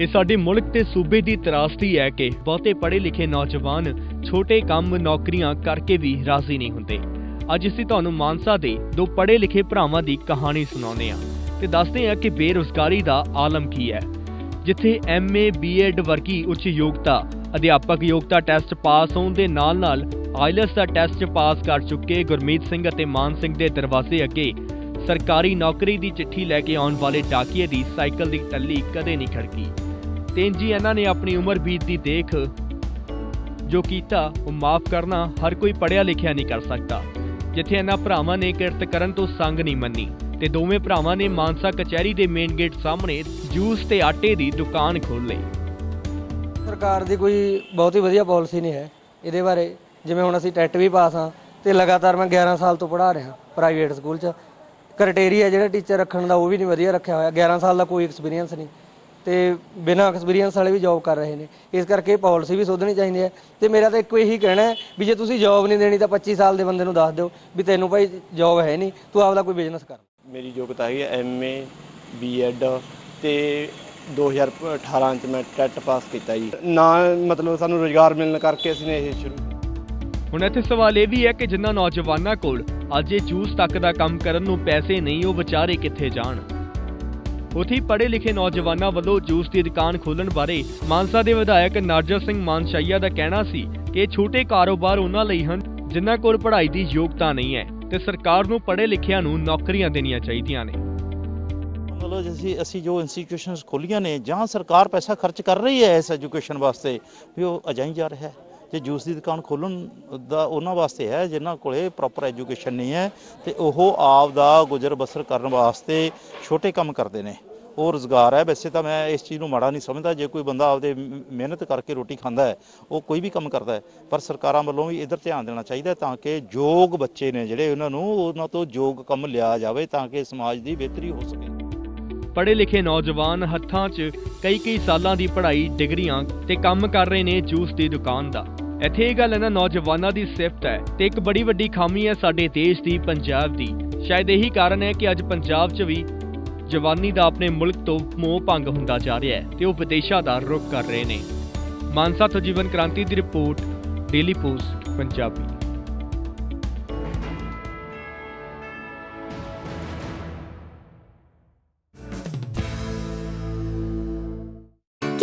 ਇਹ ਸਾਡੇ ਮੁਲਕ ਤੇ ਸੂਬੇ ਦੀ ਤਰਾਸਦੀ ਹੈ ਕਿ ਬਹੁਤੇ ਪੜ੍ਹੇ ਲਿਖੇ ਨੌਜਵਾਨ ਛੋਟੇ ਕੰਮ ਨੌਕਰੀਆਂ ਕਰਕੇ ਵੀ ਰਾਜ਼ੀ ਨਹੀਂ ਹੁੰਦੇ। ਅੱਜ ਅਸੀਂ ਤੁਹਾਨੂੰ ਮਾਨਸਾ ਦੇ ਦੋ ਪੜ੍ਹੇ ਲਿਖੇ ਭਰਾਵਾਂ ਦੀ ਕਹਾਣੀ ਸੁਣਾਉਂਦੇ ਹਾਂ ਤੇ ਦੱਸਦੇ ਹਾਂ ਕਿ ਬੇਰੁਜ਼ਗਾਰੀ ਦਾ ਆਲਮ ਕੀ ਹੈ। ਜਿੱਥੇ ਐਮਏ ਬੀਐਡ ਵਰਗੀ ਉੱਚ ਯੋਗਤਾ, ਅਧਿਆਪਕ ਯੋਗਤਾ ਟੈਸਟ ਪਾਸ ਹੋਣ ਦੇ ਨਾਲ-ਨਾਲ ਆਈਲੈਟਸ ਦਾ ਟੈਸਟ ਪਾਸ ਕਰ ਚੁੱਕੇ ਗੁਰਮੀਤ ਸਿੰਘ ਅਤੇ ਮਾਨ ਸਿੰਘ ਦੇ ਦਰਵਾਜ਼ੇ ਅੱਗੇ ਸਰਕਾਰੀ ਨੌਕਰੀ ਦੀ ਚਿੱਠੀ ਲੈ ਕੇ ਆਉਣ ਵਾਲੇ ਡਾਕੀਏ ਦੀ ਸਾਈਕਲ ਦੀ ਟੱਲੀ ਕਦੇ ਨਹੀਂ ਖੜਕੀ। ਤੇ ਜੀ ਇਹਨਾਂ ਨੇ ਆਪਣੀ ਉਮਰ ਬੀਤਦੀ ਦੇਖ ਜੋ ਕੀਤਾ, ਉਹ ਮਾਫ ਕਰਨਾ ਹਰ ਕੋਈ ਪੜਿਆ ਲਿਖਿਆ ਨਹੀਂ ਕਰ ਸਕਦਾ। ਜਿੱਥੇ ਇਹਨਾਂ ਭਰਾਵਾਂ ਨੇ ਕਿਰਤ ਕਰਨ ਤੋਂ ਸੰਗ ਨਹੀਂ ਮੰਨੀ, ਤੇ ਦੋਵੇਂ ਭਰਾਵਾਂ ਨੇ ਮਾਨਸਾ ਕਚਹਿਰੀ ਦੇ ਮੇਨ ਗੇਟ ਸਾਹਮਣੇ ਜੂਸ ਤੇ ਆਟੇ ਦੀ ਦੁਕਾਨ ਖੋਲ੍ਹ ਲਈ। ਸਰਕਾਰ ਦੀ ਕੋਈ ਬਹੁਤ ਹੀ ਵਧੀਆ ਪਾਲਿਸੀ ਨਹੀਂ ਹੈ ਇਹਦੇ ਬਾਰੇ। ਜਿਵੇਂ ਹੁਣ ਅਸੀਂ ਟੈਟ ਵੀ ਪਾਸ ਹਾਂ ਤੇ ਲਗਾਤਾਰ ਮੈਂ 11 ਸਾਲ ਤੋਂ ਪੜ੍ਹਾ ਰਿਹਾ ਪ੍ਰਾਈਵੇਟ ਸਕੂਲ 'ਚ। ਕ੍ਰਾਈਟੇਰੀਆ ਜਿਹੜਾ ਟੀਚਰ ਰੱਖਣ ਦਾ ਉਹ ਵੀ ਨਹੀਂ ਵਧੀਆ ਰੱਖਿਆ ਹੋਇਆ। 11 ਸਾਲ ਦਾ ਕੋਈ ਐਕਸਪੀਰੀਅੰਸ ਨਹੀਂ। ਤੇ ਬਿਨਾਂ ਐਕਸਪੀਰੀਅੰਸ ਵਾਲੇ ਵੀ ਜੌਬ ਕਰ ਰਹੇ ਨੇ। ਇਸ ਕਰਕੇ ਪਾਲਿਸੀ ਵੀ ਸੋਧਣੀ ਚਾਹੀਦੀ ਹੈ। ਤੇ ਮੇਰਾ ਤਾਂ ਇੱਕੋ ਇਹੀ ਕਹਿਣਾ ਹੈ ਵੀ ਜੇ ਤੁਸੀਂ ਜੌਬ ਨਹੀਂ ਦੇਣੀ ਤਾਂ 25 ਸਾਲ ਦੇ ਬੰਦੇ ਨੂੰ ਦੱਸ ਦਿਓ ਵੀ ਤੈਨੂੰ ਭਾਈ ਜੌਬ ਹੈ ਨਹੀਂ ਤੂੰ ਆਪਦਾ ਕੋਈ ਬਿਜ਼ਨਸ ਕਰ। ਮੇਰੀ ਯੋਗਤਾ ਹੈਗੀ ਐਮਏ ਬੀਐਡ ਤੇ 2018 ਚ ਮੈਂ ਟੈਟ ਪਾਸ ਕੀਤਾ ਜੀ। ਨਾ ਮਤਲਬ ਸਾਨੂੰ ਰੋਜ਼ਗਾਰ ਮਿਲਣ ਕਰਕੇ ਅਸੀਂ ਨੇ ਇਹ ਸ਼ੁਰੂ ਹੁਣ ਇੱਥੇ ਸਵਾਲ ਇਹ ਵੀ ਹੈ ਕਿ ਜਿਨ੍ਹਾਂ ਨੌਜਵਾਨਾਂ ਕੋਲ ਅੱਜ ਇਹ ਜੂਸ ਤੱਕ ਦਾ ਕੰਮ ਕਰਨ ਨੂੰ ਪੈਸੇ ਨਹੀਂ ਉਹ ਵਿਚਾਰੇ ਕਿੱਥੇ ਜਾਣ? ਉਥੇ ਪੜ੍ਹੇ ਲਿਖੇ ਨੌਜਵਾਨਾਂ ਵੱਲੋਂ ਜੂਸ ਦੀ ਦੁਕਾਨ ਖੋਲਣ ਬਾਰੇ ਮਾਨਸਾ ਦੇ ਵਿਧਾਇਕ ਨਾਰਜਰ ਸਿੰਘ ਮਾਨਸ਼ਾਈਆ ਦਾ ਕਹਿਣਾ ਸੀ ਕਿ ਛੋਟੇ ਕਾਰੋਬਾਰ ਉਹਨਾਂ ਲਈ ਹਨ, ਜਿਨ੍ਹਾਂ ਕੋਲ ਪੜ੍ਹਾਈ ਦੀ ਯੋਗਤਾ ਨਹੀਂ ਹੈ ਤੇ ਸਰਕਾਰ ਨੂੰ ਪੜ੍ਹੇ ਲਿਖਿਆਂ ਨੂੰ ਨੌਕਰੀਆਂ ਦੇਣੀਆਂ ਚਾਹੀਦੀਆਂ ਨੇ। ਮਤਲਬ ਅਸੀਂ ਅਸੀਂ ਜੋ ਇੰਸਟੀਟਿਊਸ਼ਨਸ ਖੋਲੀਆਂ ਨੇ ਜਾਂ ਸਰਕਾਰ ਪੈਸਾ ਖਰਚ ਕਰ ਰਹੀ ਹੈ ਇਸ ਐਜੂਕੇਸ਼ਨ ਵਾਸਤੇ, ਵੀ ਉਹ ਅਜਾਈ ਜਾ ਰਿਹਾ ਹੈ। ਜੇ ਜੂਸ ਦੀ ਦੁਕਾਨ ਖੋਲਣ ਦਾ ਉਹਨਾਂ ਵਾਸਤੇ ਹੈ, ਜਿਨ੍ਹਾਂ ਕੋਲੇ ਪ੍ਰੋਪਰ ਐਜੂਕੇਸ਼ਨ ਨਹੀਂ ਹੈ, ਤੇ ਉਹ ਆਪ ਦਾ ਗੁਜ਼ਰ ਬਸਰ ਕਰਨ ਵਾਸਤੇ ਛੋਟੇ ਕੰਮ ਕਰਦੇ ਨੇ। ਉਹ ਰੋਜ਼ਗਾਰ ਹੈ। ਵੈਸੇ ਤਾਂ ਮੈਂ ਇਸ ਚੀਜ਼ ਨੂੰ ਮਾੜਾ ਨਹੀਂ ਸਮਝਦਾ। ਜੇ ਕੋਈ ਬੰਦਾ ਆਪਦੇ ਮਿਹਨਤ ਕਰਕੇ ਰੋਟੀ ਖਾਂਦਾ ਹੈ, ਉਹ ਕੋਈ ਵੀ ਕੰਮ ਕਰਦਾ ਹੈ, ਪਰ ਸਰਕਾਰਾਂ ਵੱਲੋਂ ਵੀ ਇਧਰ ਧਿਆਨ ਦੇਣਾ ਚਾਹੀਦਾ ਤਾਂ ਕਿ ਯੋਗ ਬੱਚੇ ਨੇ ਜਿਹੜੇ ਉਹਨਾਂ ਨੂੰ ਉਹਨਾਂ ਤੋਂ ਯੋਗ ਕੰਮ ਲਿਆ ਜਾਵੇ, ਤਾਂ ਕਿ ਸਮਾਜ ਦੀ ਬਿਹਤਰੀ ਹੋ ਸਕੇ। ਪੜ੍ਹੇ ਲਿਖੇ ਨੌਜਵਾਨ ਹੱਥਾਂ 'ਚ ਕਈ ਕਈ ਸਾਲਾਂ ਦੀ ਪੜ੍ਹਾਈ, ਡਿਗਰੀਆਂ ਤੇ ਕੰਮ ਕਰ ਰਹੇ ਨੇ ਜੂਸ ਦੀ ਦੁਕਾਨ ਦਾ। ਇੱਥੇ ਇਹ ਗੱਲ ਇਹਨਾਂ ਨੌਜਵਾਨਾਂ ਦੀ ਸਿਫਤ ਹੈ ਤੇ ਇੱਕ ਬੜੀ ਵੱਡੀ ਖਾਮੀ ਹੈ ਸਾਡੇ ਦੇਸ਼ ਦੀ, ਪੰਜਾਬ ਦੀ। ਸ਼ਾਇਦ ਇਹੀ ਕਾਰਨ ਹੈ ਕਿ ਅੱਜ ਪੰਜਾਬ 'ਚ ਵੀ ਜਵਾਨੀ ਦਾ ਆਪਣੇ ਮੁਲਕ ਤੋਂ ਮੋਹ ਭੰਗ ਹੁੰਦਾ ਜਾ ਰਿਹਾ ਹੈ ਤੇ ਉਹ ਵਿਦੇਸ਼ਾਂ ਦਾ ਰੁਖ ਕਰ ਰਹੇ ਨੇ। ਮਾਨਸਾ ਤੋਂ ਜੀਵਨ ਕ੍ਰਾਂਤੀ ਦੀ ਰਿਪੋਰਟ, ਡੇਲੀ ਪੋਸਟ, ਪੰਜਾਬੀ।